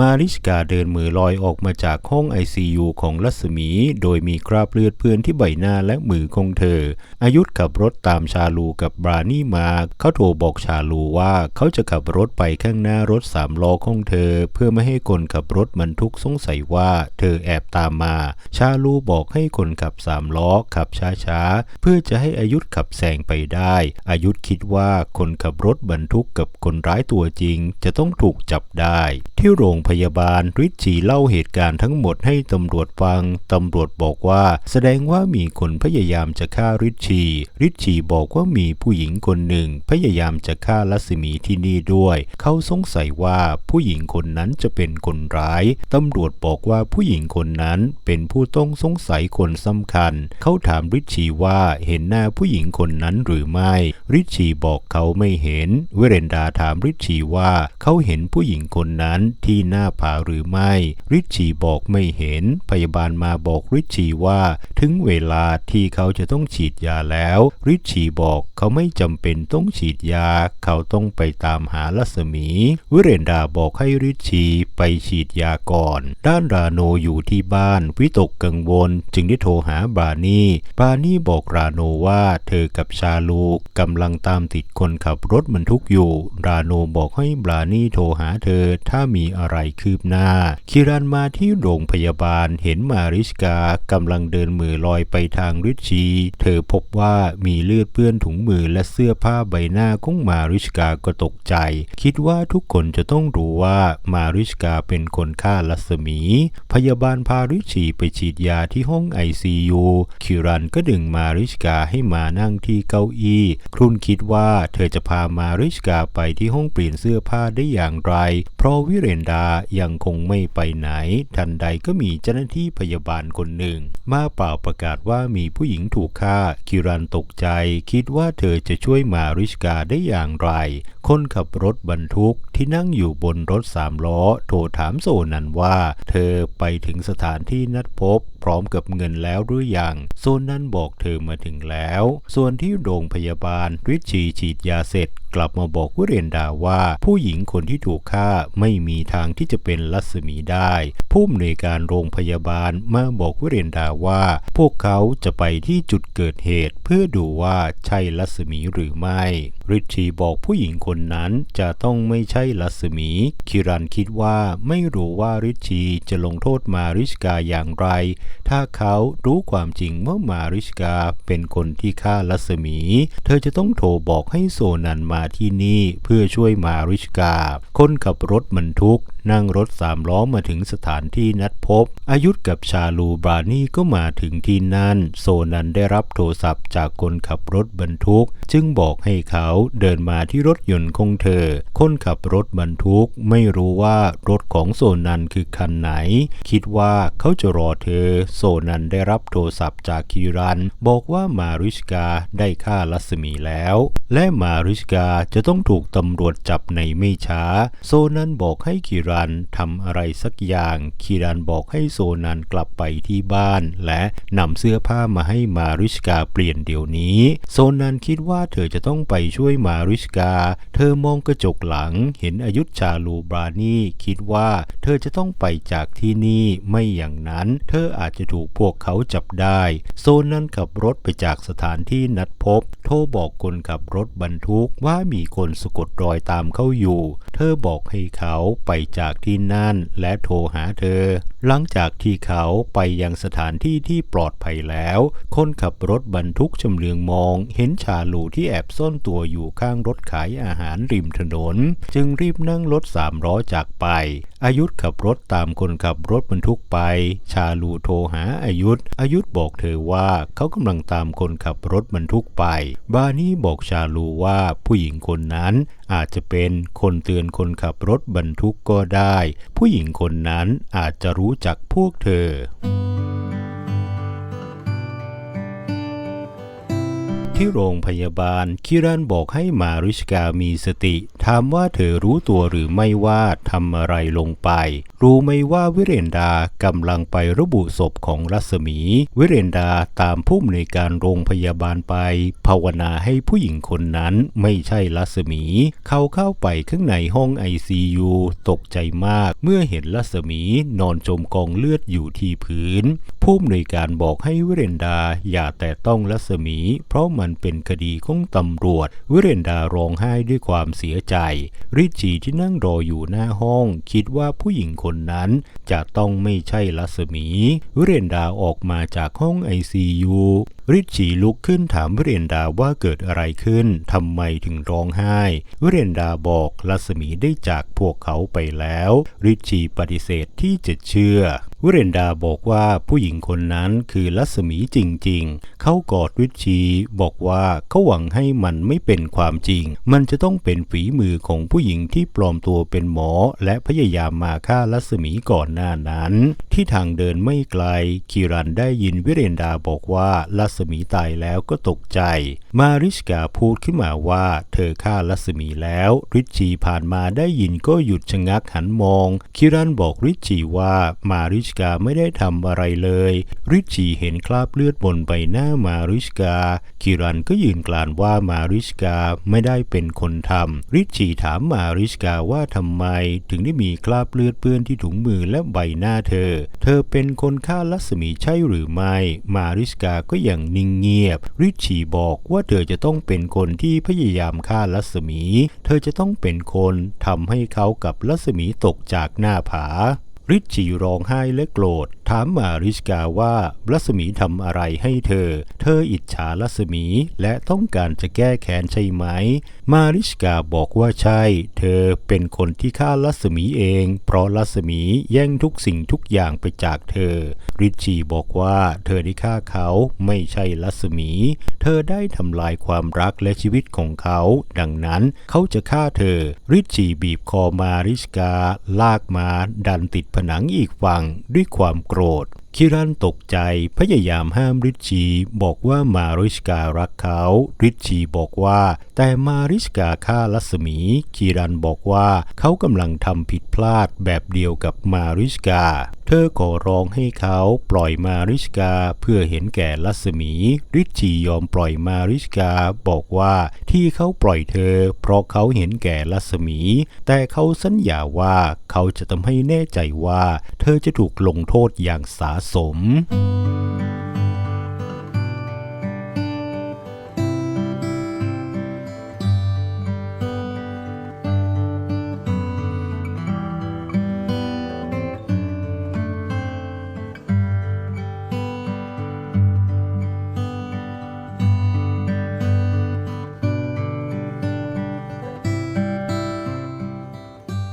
มาริชกาเดินมือลอยออกมาจากห้องไอซียูของรัศมี โดยมีคราบเลือดเปื้อนที่ใบหน้าและมือของเธอ อายุธขับรถตามชาลูกับบรานี่มา เขาโทรบอกชาลูว่าเขาจะขับรถไปข้างหน้ารถสามล้อของเธอ เพื่อไม่ให้คนขับรถบรรทุกสงสัยว่าเธอแอบตามมา ชาลูบอกให้คนขับสามล้อขับช้าๆ เพื่อจะให้อายุธขับแซงไปได้ อายุธคิดว่าคนขับรถบรรทุกกับคนร้ายตัวจริง จะต้องถูกจับได้ ที่โรงพพยาบาลริชชีเล่าเหตุการณ์ทั้งหมดให้ตำรวจฟัง ตำรวจบอกว่าแสดงว่ามีคนพยายามจะฆ่าริชชีริชชีบอกว่ามีผู้หญิงคนหนึ่งพยายามจะฆ่าลัศมีที่นี่ด้วย เขาสงสัยว่าผู้หญิงคนนั้นจะเป็นคนร้าย ตำรวจบอกว่าผู้หญิงคนนั้นเป็นผู้ต้องสงสัยคนสำคัญ เขาถามริชชีว่าเห็นหน้าผู้หญิงคนนั้นหรือไม่ ริชชีบอกเขาไม่เห็น เวเรนดาถามริชชีว่าเขาเห็นผู้หญิงคนนั้นที่หน้าผาหรือไม่ ริชชีบอกไม่เห็น พยาบาลมาบอกริชชีว่า ถึงเวลาที่เขาจะต้องฉีดยาแล้ว ริชชีบอกเขาไม่จำเป็นต้องฉีดยา เขาต้องไปตามหาลัศมีเวเรนดาบอกให้ริชชีไปฉีดยาก่อน ด้านราโนอยู่ที่บ้านวิตกกังวล จึงได้โทรหาบานี่บานี่บอกราโนว่าเธอกับชาลูกกำลังตามติดคนขับรถบรรทุกอยู่ ราโนบอกให้บานี่โทรหาเธอถ้ามีอะไรคืบหน้า คิรันมาที่โรงพยาบาลเห็นมาริชกากำลังเดินมือลอยไปทางริชชี เธอพบว่ามีเลือดเปื้อนถุงมือและเสื้อผ้าใบหน้าของมาริชกาก็ตกใจ คิดว่าทุกคนจะต้องรู้ว่ามาริชกาเป็นคนฆ่าลัศมี พยาบาลพาริชชีไปฉีดยาที่ห้องไอซียูคิรันก็ดึงมาริชกาให้มานั่งที่เก้าอี้ครุ่นคิดว่าเธอจะพามาริชกาไปที่ห้องเปลี่ยนเสื้อผ้าได้อย่างไร เพราะวิเรนดายังคงไม่ไปไหน ทันใดก็มีเจ้าหน้าที่พยาบาลคนหนึ่ง มาเป่าประกาศว่ามีผู้หญิงถูกฆ่า คิรันตกใจ คิดว่าเธอจะช่วยมาริชกาได้อย่างไร คนขับรถบรรทุกที่นั่งอยู่บนรถสามล้อ โทรถามโซนันว่า เธอไปถึงสถานที่นัดพบ พร้อมกับเงินแล้วหรือยัง โซนันบอกเธอมาถึงแล้ว ส่วนที่โรงพยาบาลริชชีฉีดยาเสร็จ กลับมาบอกวิเรนดาว่า ผู้หญิงคนที่ถูกฆ่าไม่มีทางที่จะเป็นลัศมีได้ ผู้อำนวยการโรงพยาบาลมาบอกวิเรนดาว่า พวกเขาจะไปที่จุดเกิดเหตุ เพื่อดูว่าใช่ลัศมีหรือไม่ริชีบอกผู้หญิงคนนั้นจะต้องไม่ใช่ลัสมี คิรันคิดว่าไม่รู้ว่าริชีจะลงโทษมาริชกาอย่างไร ถ้าเขารู้ความจริงว่ามาริชกาเป็นคนที่ฆ่าลัสมี เธอจะต้องโทรบอกให้โซนันมาที่นี่เพื่อช่วยมาริชกา คนขับรถบรรทุกนั่งรถสามล้อมาถึงสถานที่นัดพบ อายุธกับชาลูบรานี่ก็มาถึงที่นั่น โซนันได้รับโทรศัพท์จากคนขับรถบรรทุก จึงบอกให้เขาเดินมาที่รถยนต์ของเธอ คนขับรถบรรทุกไม่รู้ว่ารถของโซนันคือคันไหน คิดว่าเขาจะรอเธอ โซนันได้รับโทรศัพท์จากคิรัน บอกว่ามาริชกาได้ฆ่าลัศมีแล้ว และมาริชกาจะต้องถูกตำรวจจับในไม่ช้า โซนันบอกให้คิรรันทำอะไรสักอย่างคิรันบอกให้โซนันกลับไปที่บ้าน และนำเสื้อผ้ามาให้มาริชกาเปลี่ยนเดี๋ยวนี้ โซนันคิดว่าเธอจะต้องไปช่วยมาริชกา เธอมองกระจกหลังเห็นอายุชาลูบรานีคิดว่าเธอจะต้องไปจากที่นี่ไม่อย่างนั้น เธออาจจะถูกพวกเขาจับได้ โซนันขับรถไปจากสถานที่นัดพบ โทรบอกคนขับรถบรรทุกว่ามีคนสะกดรอยตามเขาอยู่ เธอบอกให้เขาไปจากากที่นั่นและโทรหาเธอ หลังจากที่เขาไปยังสถานที่ที่ปลอดภัยแล้ว คนขับรถบรรทุกชำเลืองมอง เห็นชาลูที่แอบซ่อนตัวอยู่ข้างรถขายอาหารริมถนน จึงรีบนั่งรถสามล้อจากไป อายุธขับรถตามคนขับรถบรรทุกไป ชาลูโทรหาอายุธอายุธบอกเธอว่าเขากำลังตามคนขับรถบรรทุกไป บานี่บอกชาลูว่าผู้หญิงคนนั้น อาจจะเป็นคนเตือนคนขับรถบรรทุกก็ได้ ผู้หญิงคนนั้นอาจจะรู้จักพวกเธอ ที่โรงพยาบาล คิรันบอกให้มาริชกามีสติ ถามว่าเธอรู้ตัวหรือไม่ว่าทำอะไรลงไป รู้ไหมว่าวิเรนดากำลังไประบุศพของรัศมี วิเรนดาตามผู้อำนวยการโรงพยาบาลไป ภาวนาให้ผู้หญิงคนนั้นไม่ใช่รัศมี เขาเข้าไปข้างในห้องไอซียูตกใจมากเมื่อเห็นรัศมีนอนจมกองเลือดอยู่ที่พื้น ผู้อำนวยการบอกให้วิเรนดาอย่าแต่ต้องรัศมี เพราะมันเป็นคดีของตำรวจ วิเรนดาร้องไห้ด้วยความเสียใจ ริชีที่นั่งรออยู่หน้าห้อง คิดว่าผู้หญิงคนนั้นจะต้องไม่ใช่ลัศมี วิเรนดาออกมาจากห้องไอซียู ริชีลุกขึ้นถามวิเรนดาว่าเกิดอะไรขึ้นทำไมถึงร้องไห้วิเรนดาบอกรัศมีได้จากพวกเขาไปแล้วริชีปฏิเสธที่จะเชื่อวิเรนดาบอกว่าผู้หญิงคนนั้นคือรัศมีจริงๆ เขากอดริชีบอกว่าเขาหวังให้มันไม่เป็นความจริง มันจะต้องเป็นฝีมือของผู้หญิงที่ปลอมตัวเป็นหมอ และพยายามมาฆ่ารัศมีก่อนหน้านั้น ที่ทางเดินไม่ไกล คิรันได้ยินวิเรนดาบอกว่ารัศมีตายแล้วก็ตกใจ มาริชกาพูดขึ้นมาว่า เธอฆ่ารัศมีแล้วริชชีผ่านมาได้ยินก็หยุดชะงักหันมอง คิรันบอกริชชีว่ามาริชกาไม่ได้ทำอะไรเลย ริชชีเห็นคราบเลือดบนใบหน้ามาริชกา คิรันก็ยืนกลานว่ามาริชกาไม่ได้เป็นคนทำริชชีถามมาริชกาว่าทำไม ถึงได้มีคราบเลือดเปื้อนที่ถุงมือและใบหน้าเธอ เธอเป็นคนฆ่ารัศมีใช่หรือไม่ มาริชกาก็ยังนิ่งเงียบ ริชีบอกว่าเธอจะต้องเป็นคนที่พยายามฆ่าลัศมี เธอจะต้องเป็นคนทำให้เขากับลัศมีตกจากหน้าผา ริชชีร้องไห้และโกรธ ถามมาริชกาว่ารัศมีทำอะไรให้เธอ เธออิจฉารัศมีและต้องการจะแก้แค้นใช่ไหม มาริชกาบอกว่าใช่ เธอเป็นคนที่ฆ่ารัศมีเอง เพราะรัศมีแย่งทุกสิ่งทุกอย่างไปจากเธอ ริชชีบอกว่าเธอได้ฆ่าเขาไม่ใช่รัศมี เธอได้ทำลายความรักและชีวิตของเขา ดังนั้นเขาจะฆ่าเธอ ริชชีบีบคอมาริชกาลากมาดันติดผนังอีกฝั่งด้วยความโกรธ คิรันตกใจพยายามห้ามริชชีบอกว่ามาริชการักเขา ริชชีบอกว่า แต่มาริชกาฆ่าลัศมี คิรันบอกว่าเขากำลังทำผิดพลาดแบบเดียวกับมาริชกา เธอขอร้องให้เขาปล่อยมาริชกาเพื่อเห็นแก่ลัศมีริชชียอมปล่อยมาริชกาบอกว่าที่เขาปล่อยเธอ เพราะเขาเห็นแก่ลัศมี แต่เขาสัญญาว่าเขาจะทำให้แน่ใจว่า เธอจะถูกลงโทษอย่างสาสม